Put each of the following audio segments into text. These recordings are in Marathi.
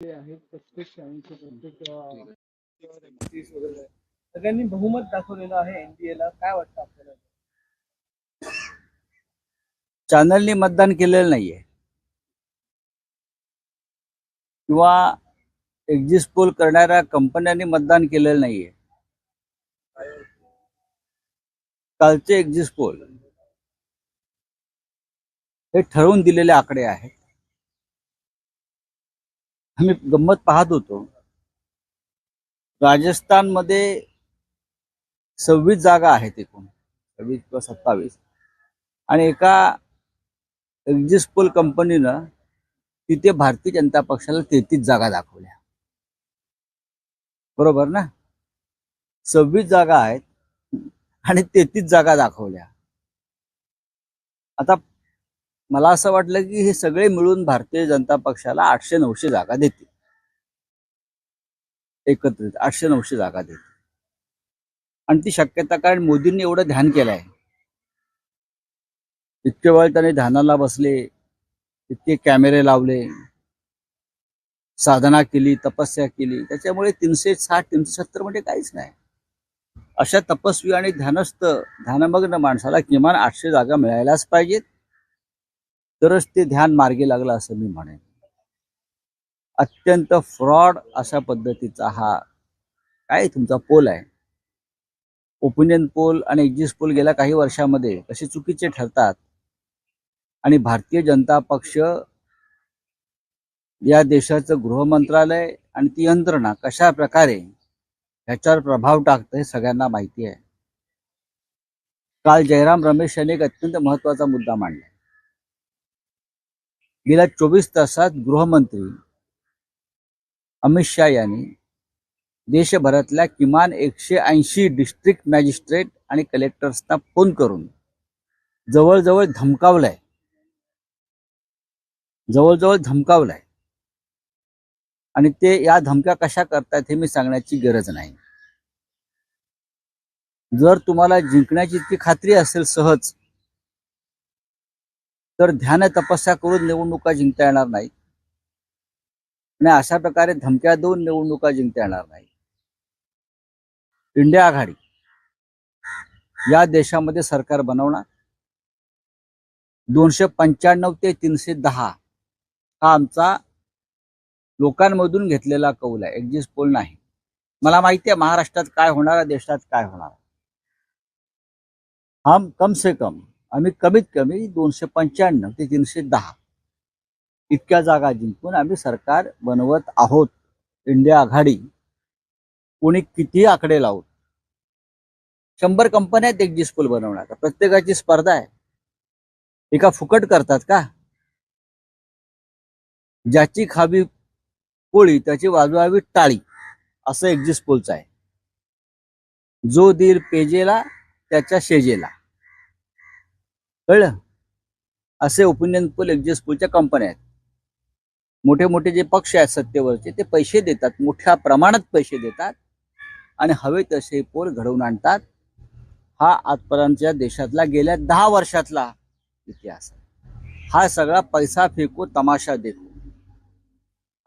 जे आहेत प्रत्येक ऐंशी प्रत्येक वगैरे सगळ्यांनी बहुमत दाखवलेलं आहे एनडीएला काय वाटतं आपल्याला? चॅनलनी मतदान केलेलं नाहीये. किंवा एक्झिट पोल करणाऱ्या कंपन्यांनी मतदान केलेलं नाहीये. कालचे एक्झिट पोल हे ठरवून दिलेले आकडे आहेत. आम्ही गंमत पाहत होतो. राजस्थानमध्ये सव्वीस जागा आहेत एकूण. सव्वीस किंवा सत्तावीस. आणि एका एक्झिस्ट पोल कंपनीनं तिथे भारतीय जनता पक्षाला तेहतीस जागा दाखवल्या. बरोबर ना? सव्वीस जागा आहेत आणि तेहतीस जागा दाखवल्या. आता मला असं वाटलं की हे सगळे मिळून भारतीय जनता पक्षाला आठशे नऊशे जागा देतील. एकत्रित आठशे नऊशे जागा देतील. आणि ती शक्यता कारण मोदींनी एवढं ध्यान केलं आहे. इतके वेळ त्याने ध्यानाला बसले इतके कॅमेरे लावले साधना केली तपस्या केली. त्याच्यामुळे तीनशे साठ तीनशे सत्तर म्हणजे काहीच नाही. अशा तपस्वी आणि ध्यानस्थ ध्यानमग्न माणसाला किमान आठशे जागा मिळायलाच पाहिजेत. तरच ते ध्यान मार्गी लागलं असं मी म्हणेन. अत्यंत फ्रॉड अशा पद्धतीचा हा काय तुमचा पोल आहे? ओपिनियन पोल आणि एक्झिस्ट पोल गेल्या काही वर्षामध्ये कसे चुकीचे ठरतात? आणि भारतीय जनता पक्ष या देशाचं गृहमंत्रालय आणि ती यंत्रणा कशा प्रकारे ह्याच्यावर प्रभाव टाकतं हे सगळ्यांना माहिती आहे. काल जयराम रमेश यांनी एक अत्यंत महत्त्वाचा मुद्दा मांडला. गेल्या चोवीस तासात गृहमंत्री अमित शहा यांनी देशभरातल्या किमान एकशे ऐंशी डिस्ट्रिक्ट मॅजिस्ट्रेट आणि कलेक्टर्सना फोन करून जवळजवळ धमकावलाय. जवळजवळ धमकावलाय. आणि ते या धमक्या कशा करतात हे मी सांगण्याची गरज नाही. जर तुम्हाला जिंकण्याची इतकी खात्री असेल सहज तर ध्यान तपस्या करून निवडणुका जिंकता येणार नाही आणि अशा प्रकारे धमक्या देऊन निवडणुका जिंकता येणार नाही इंडिया आघाडी. या देशामध्ये सरकार बनवणार. दोनशे पंच्याण्णव ते तीनशे दहा हा आमचा लोकांमधून घेतलेला कौल आहे. एक्झिस्ट पोल नाही. मला माहिती आहे महाराष्ट्रात काय होणार देशात काय होणार हम कम से कम आम्ही कमीत कमी दोनशे पंच्याण्णव ते तीनशे दहा इतक्या जागा जिंकून आम्ही सरकार बनवत आहोत. इंडिया आघाडी कोणी किती आकडे लावून. शंभर कंपन्या आहेत एक पोल बनवणार प्रत्येकाची स्पर्धा आहे. एका फुकट करतात का? ज्याची खावी पोळी त्याची वाजवावी टाळी असं एक्झिस्ट पोलचं आहे. जो दीर पेजेला त्याच्या शेजेला. कळलं? असे ओपिनियन पोल एक्झिट पोलच्या कंपन्या आहेत. मोठे मोठे जे पक्ष आहेत सत्तेवरचे ते पैसे देतात मोठ्या प्रमाणात पैसे देतात आणि हवे तसे पोल घडवून आणतात. हा आजपर्यंतच्या देशातला गेल्या दहा वर्षातला इतिहास आहे. हा सगळा पैसा फेकू तमाशा देखू.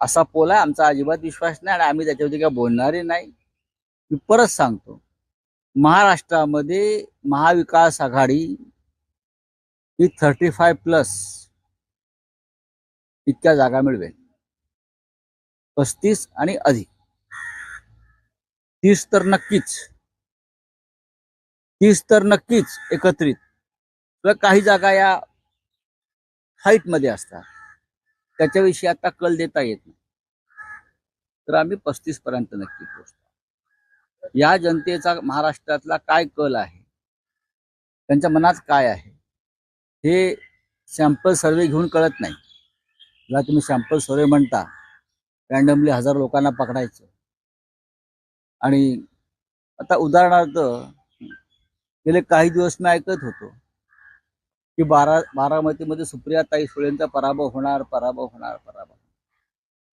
असा पोल आहे आमचा अजिबात विश्वास नाही आणि आम्ही त्याच्यावरती काय बोलणारे नाही. मी परत सांगतो महाराष्ट्रामध्ये महाविकास आघाडी ही थर्टी फाय प्लस इतक्या जागा मिळवेल. पस्तीस आणि अधिक. तीस तर नक्कीच. तीस तर नक्कीच एकत्रित. किंवा काही जागा या हाईटमध्ये असतात. त्याच्याविषयी आता कल देता येत नाही. तर आम्ही पस्तीस पर्यंत नक्की पोहोचतो. या जनतेचा महाराष्ट्रातला काय कल आहे? त्यांच्या मनात काय आहे? हे सॅम्पल सर्वे घेऊन कळत नाही. ज्याला तुम्ही सॅम्पल सर्वे म्हणता रॅन्डमली हजार लोकांना पकडायचं. आणि आता उदाहरणार्थ गेले काही दिवस मी ऐकत होतो की बारा बारामतीमध्ये सुप्रियाताई सुळेंचा पराभव होणार पराभव होणार पराभव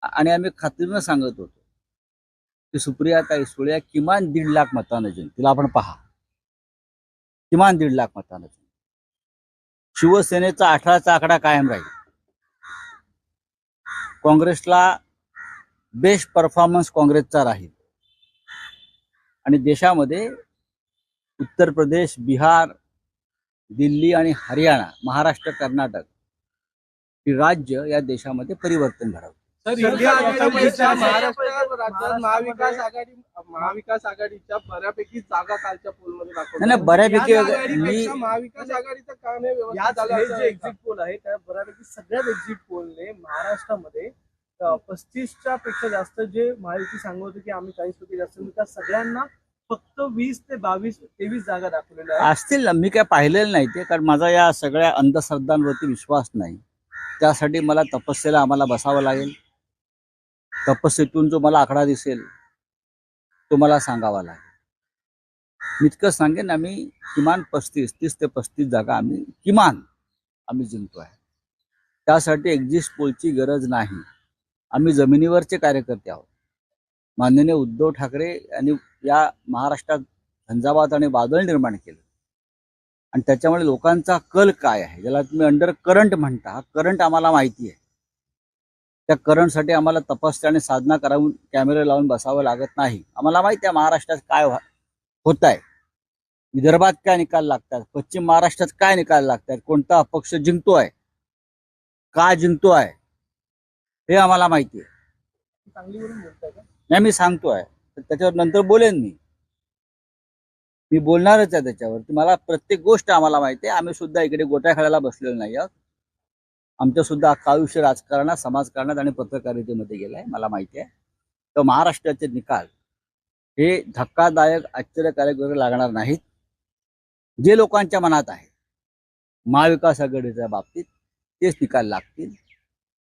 आणि आम्ही खात्रीनं सांगत होतो की सुप्रियाताई सुळे किमान दीड लाख मतानं जिंकतील. आपण पहा. किमान दीड लाख मतानं शिवसेनेचा अठराचा आकडा कायम राहील. काँग्रेसला बेस्ट परफॉर्मन्स काँग्रेसचा राहील. आणि देशामध्ये उत्तर प्रदेश बिहार दिल्ली आणि हरियाणा महाराष्ट्र कर्नाटक ही राज्य या देशामध्ये परिवर्तन घडवतात सध्या आघाडीच्या महाराष्ट्र राज्यात महाविकास आघाडी महाविकास आघाडीच्या बऱ्यापैकी जागा कालच्या पोलमध्ये दाखवल्या. नाही, नाही, बऱ्यापैकी या मी महाविकास आघाडीचं काम हे व्यवस्थित याच झालं हे असं जे आहे एक्झिट पोल आहे त्या बऱ्यापैकी सगळ्याच एक्झिट पोलने महाराष्ट्रामध्ये पस्तीसच्या पेक्षा जास्त जे महायुती सांगत होते की आम्ही चाळीस पैकी जास्त त्या सगळ्यांना फक्त वीस ते बावीस तेवीस जागा दाखवलेल्या आहेत. असतील ना मी काय पाहिलेलं नाही ते कारण माझा या सगळ्या अंधश्रद्धांवरती विश्वास नाही. त्यासाठी मला तपस्येला आम्हाला बसावं लागेल. तपस्येतून जो मला आकडा दिसेल तो मला सांगावा लागेल. मी इतकं सांगेन आम्ही किमान पस्तीस तीस ते पस्तीस जागा आम्ही किमान आम्ही जिंकतो आहे त्यासाठी एक्झिस्ट पोलची गरज नाही. आम्ही जमिनीवरचे कार्यकर्ते आहोत. माननीय उद्धव ठाकरे यांनी या महाराष्ट्रात झंझावात आणि वादळ निर्माण केलं. आणि त्याच्यामुळे लोकांचा कल काय आहे? ज्याला तुम्ही अंडर करंट म्हणता हा करंट आम्हाला माहिती आहे. त्या करंटसाठी आम्हाला तपस्या आणि साधना करावून कॅमेरे लावून बसावं लागत नाही. आम्हाला माहिती आहे महाराष्ट्रात काय होत आहे विदर्भात काय निकाल लागतात? पश्चिम महाराष्ट्रात काय निकाल लागतात? कोणता अपक्ष जिंकतोय? का जिंकतोय? हे आम्हाला माहिती आहे. नाही मी सांगतोय. त्याच्यावर नंतर बोलेन मी. मी बोलणारच आहे त्याच्यावर मला प्रत्येक गोष्ट आम्हाला माहिती आहे. आम्ही सुद्धा इकडे गोट्या खेळायला बसलेलो नाही आहोत. आमचं सुद्धा आयुष्य राजकारणात समाजकारणात आणि पत्रकारितेमध्ये गेलं आहे मला माहिती आहे. तर महाराष्ट्राचे निकाल हे धक्कादायक आश्चर्यकारक वगैरे लागणार नाहीत. जे लोकांच्या मनात आहे महाविकास आघाडीच्या बाबतीत तेच निकाल लागतील.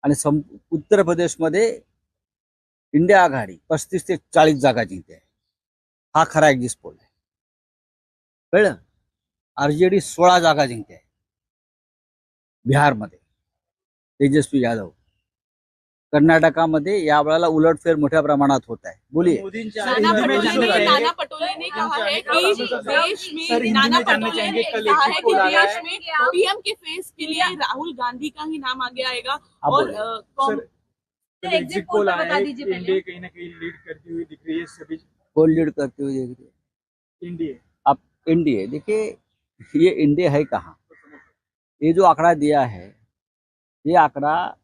आणि सं उत्तर प्रदेशमध्ये इंडिया आघाडी पस्तीस ते चाळीस जागा जिंकते. हा खरा एक्झिस्ट पोल आहे कळलं? आर जे डी सोळा जागा जिंकते. बिहारमध्ये. तेजस्वी यादव. कर्नाटकामध्ये या वेळेला उलटफेर मोठ्या प्रमाणात होत आहे. बोलिये. नाना पटोले ने नाना पटोले ने कहा है कि देश में नाना पटोले ने कहा है कि देश में पीएम के फेस के लिए राहुल गांधी का ही नाम आगे आएगा और बोलिए। कॉम- सर, सर, एग्जिट पोल बता दीजिए पहले। कहीं ना कहीं लीड करती हुई दिख रही है सभी कौन लीड करते हुए देख रहे हैं? एनडीए आप एनडीए देखिए ये एनडीए है कहाँ? ये जो आंकड़ा दिया है ये आंकड़ा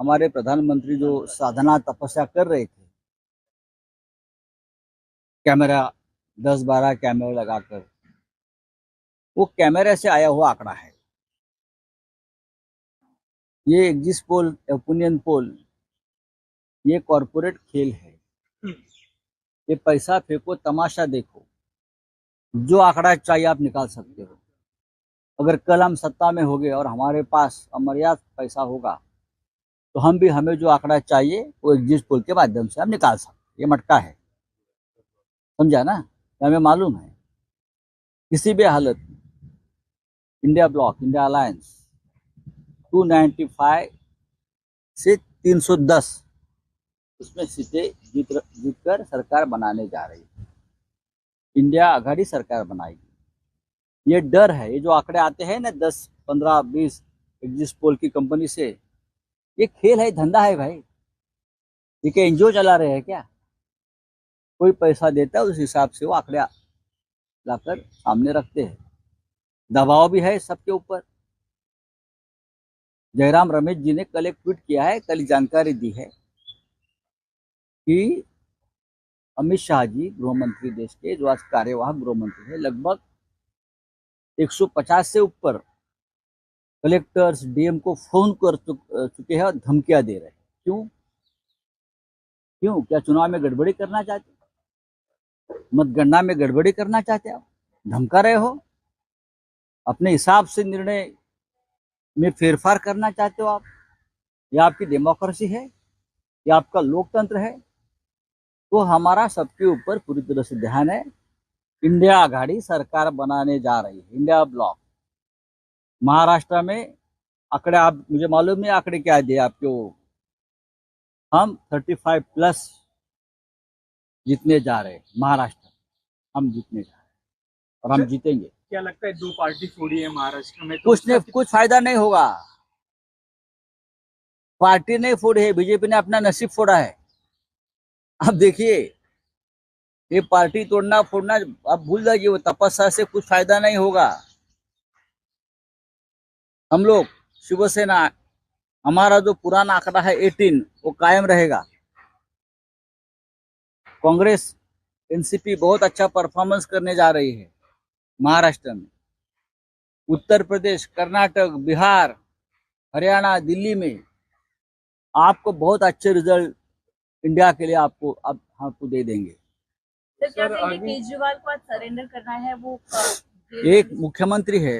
हमारे प्रधानमंत्री जो साधना तपस्या कर रहे थे। कैमरा, दस बारह कैमरे लगाकर। वो कैमरे से आया हुआ आंकड़ा है। ये एग्जिस्ट पोल, ओपिनियन पोल, ये कॉरपोरेट खेल है। ये पैसा फेंको, तमाशा देखो। जो आंकड़ा चाहिए आप निकाल सकते हो। अगर कल हम सत्ता में होंगे और हमारे पास अमर्याद पैसा होगा तो हम भी, हमें जो आंकड़ा चाहिए, वो एग्जिट पोल के माध्यम से हम निकाल सकते ये मटका है। समझा ना? हमें मालूम है? किसी भी हालत में, इंडिया ब्लॉक, इंडिया अलायंस 295 से 310 उसमें सीटें जीत, जीतकर सरकार बनाने जा रही है। इंडिया आघाड़ी सरकार बनाएगी। ये डर है, ये जो आंकड़े आते हैं ना दस, पंद्रह, बीस एग्जिस्ट पोल की कंपनी से, ये खेल है, धंधा है भाई। ये क्या एनजीओ चला रहे हैं क्या? कोई पैसा देता है, उस हिसाब से वो आंकड़े लाकर सामने रखते हैं। दबाव भी है सबके ऊपर। जयराम रमेश जी ने कल एक ट्वीट किया है, कल जानकारी दी है कि अमित शाह जी, गृह मंत्री देश के, जो आज कार्यवाहक गृह मंत्री है, लगभग 150 से ऊपर कलेक्टर्स डीएम को फ़ोन कर चुक- हैं और धमकियाँ दे रहे हैं। क्यों? क्यों? क्या चुनाव में गड़बड़ी करना चाहते मतगणना में गड़बड़ी करना चाहते हो आप? धमका रहे हो? अपने हिसाब से निर्णय में फेरफार करना चाहते हो आप? यह आपकी डेमोक्रेसी है? यह आपका लोकतंत्र है? तो हमारा सबके ऊपर पूरी तरह से ध्यान है। इंडिया आघाड़ी सरकार बनाने जा रही है इंडिया ब्लॉक। महाराष्ट्र में आंकड़े आप मुझे मालूम नहीं आंकड़े क्या दिए आपके वो। हम 35 प्लस जीतने जा रहे हैं महाराष्ट्र। हम जीतने जा रहे हैं और हम जीतेंगे। क्या लगता है दो पार्टी फोड़ी है महाराष्ट्र में तो कुछ नहीं कुछ फ़ायदा नहीं होगा। पार्टी नहीं फोड़ी है बीजेपी ने अपना नसीब फोड़ा है। आप देखिए ये पार्टी तोड़ना फोड़ना, आप भूल जाइए, वो तपस्या से कुछ फ़ायदा नहीं होगा। हम लोग शिवसेना हमारा जो पुराना आंकड़ा है 18 वो कायम रहेगा। कांग्रेस, एनसीपी बहुत अच्छा परफॉर्मेंस करने जा रही है महाराष्ट्र में। उत्तर प्रदेश, कर्नाटक, बिहार, हरियाणा, दिल्ली में आपको बहुत अच्छे रिज़ल्ट इंडिया के लिए आपको अब आपको दे देंगे। तो क्या केजरीवाल को आज सरेंडर करना है वो एक मुख्यमंत्री है।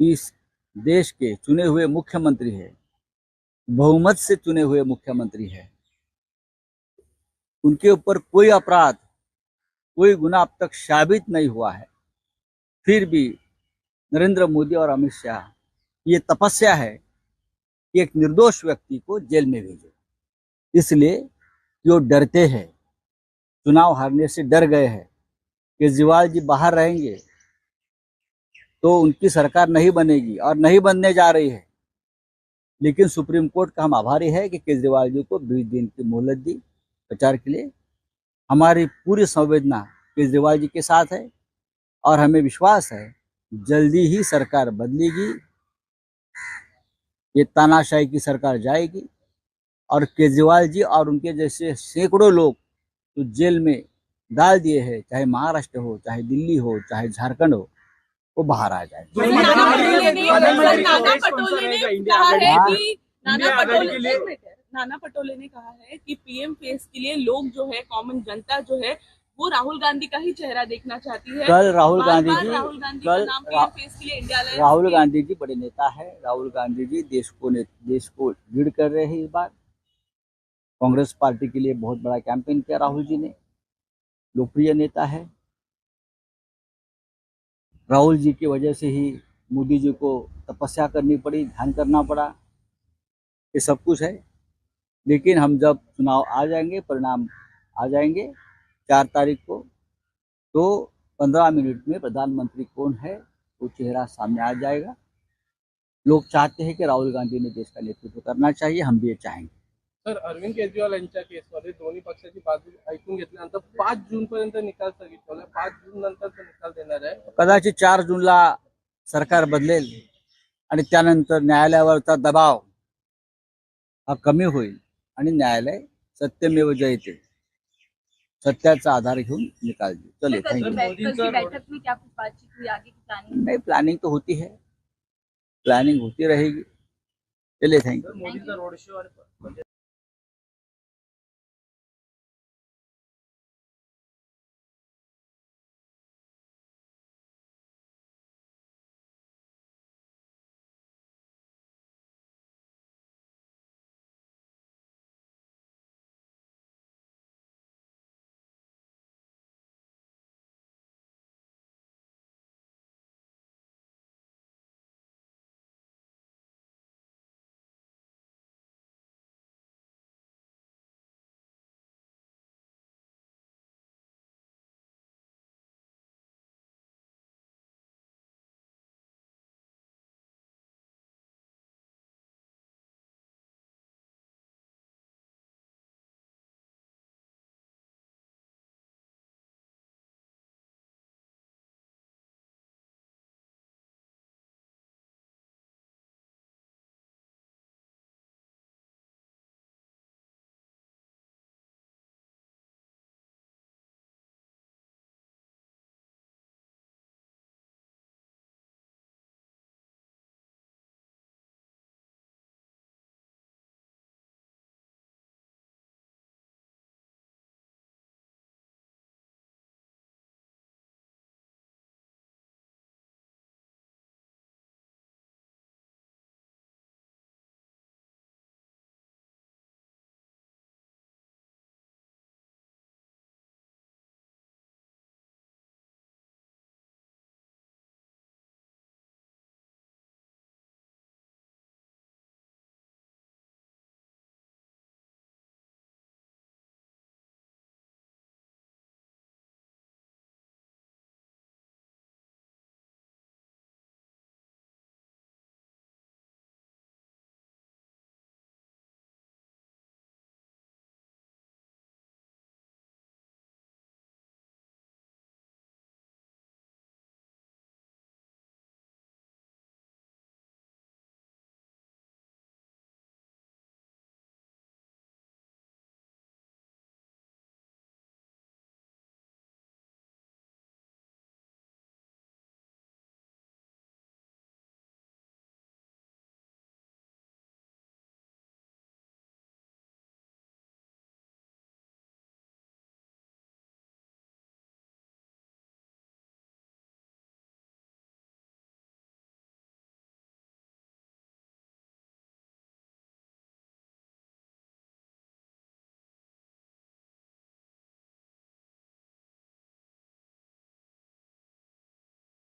इस देश के चुने हुए मुख्यमंत्री है। बहुमत से चुने हुए मुख्यमंत्री है। उनके ऊपर कोई अपराध कोई गुना अब तक साबित नहीं हुआ है। फिर भी नरेंद्र मोदी और अमित शाह ये तपस्या है कि एक निर्दोष व्यक्ति को जेल में भेजो। इसलिए जो डरते हैं चुनाव हारने से डर गए हैं केजरीवाल जी बाहर रहेंगे तो उनकी सरकार नहीं बनेगी और नहीं बनने जा रही है। लेकिन सुप्रीम कोर्ट का हम आभारी है कि केजरीवाल जी को बीस दिन की मोहलत दी प्रचार के लिए। हमारी पूरी संवेदना केजरीवाल जी के साथ है और हमें विश्वास है, जल्दी ही सरकार बदलेगी। ये तानाशाही की सरकार जाएगी और केजरीवाल जी और उनके जैसे सैकड़ों लोग जो जेल में डाल दिए हैं चाहे महाराष्ट्र हो चाहे दिल्ली हो चाहे झारखंड हो वो बाहर आ जाए नाना पटोले ने कहा है कि पीएम फेस के लिए लोग जो है कॉमन जनता जो है वो राहुल गांधी का ही चेहरा देखना चाहती है। कल राहुल गांधी जी राहुल गांधी का कल नाम रा- पीएम फेस के लिए इंडिया लाए राहुल गांधी जी बड़े नेता है। राहुल गांधी जी देश को देश को लीड कर रहे हैं इस बार। कांग्रेस पार्टी के लिए बहुत बड़ा कैंपेन किया राहुल जी ने। लोकप्रिय नेता है। राहुल जी की वजह से ही मोदी जी को तपस्या करनी पड़ी, ध्यान करना पड़ा। ये सब कुछ है। लेकिन हम जब चुनाव आ जाएँगे, परिणाम आ जाएँगे चार तारीख को तो पंद्रह मिनट में प्रधानमंत्री कौन है, वो चेहरा सामने आ जाएगा। लोग चाहते हैं कि राहुल गांधी ने देश का नेतृत्व करना चाहिए, हम भी ये चाहेंगे। सर अरविंद केजरीवाल यांच्या केसमध्ये दोन्ही पक्षाची बाजू ऐकून घेतल्यानंतर पाच जून पर्यंत निकाल सांगितलेला आहे. पाच जून नंतरचा निकाल देणार आहे. कदाचित चार जूनला सरकार बदलेल आणि त्यानंतर न्यायालयावरचा दबाव हा कमी होईल आणि न्यायालय सत्यमेव जयते सत्याचा आधार घेऊन निकाल की प्लानिंग नहीं प्लानिंग तो होती है प्लानिंग होती रहेगी चलिए थैंक यू मोदीचा रोड शो आणि